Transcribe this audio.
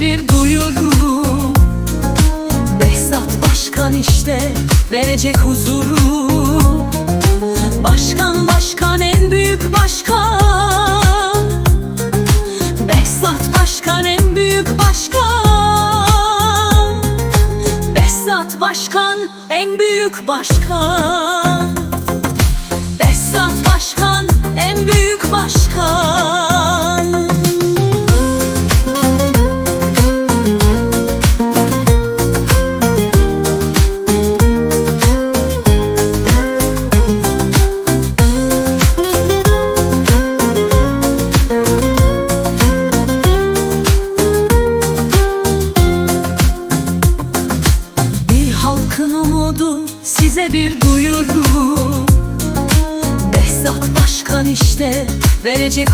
bir duyuru Behzat Başkan işte verecek huzuru. Başkan başkan en büyük başkan. Behzat Başkan en büyük başkan. Behzat Başkan en büyük başkan umudu size bir duyuru. Behzat Başkan işte verecek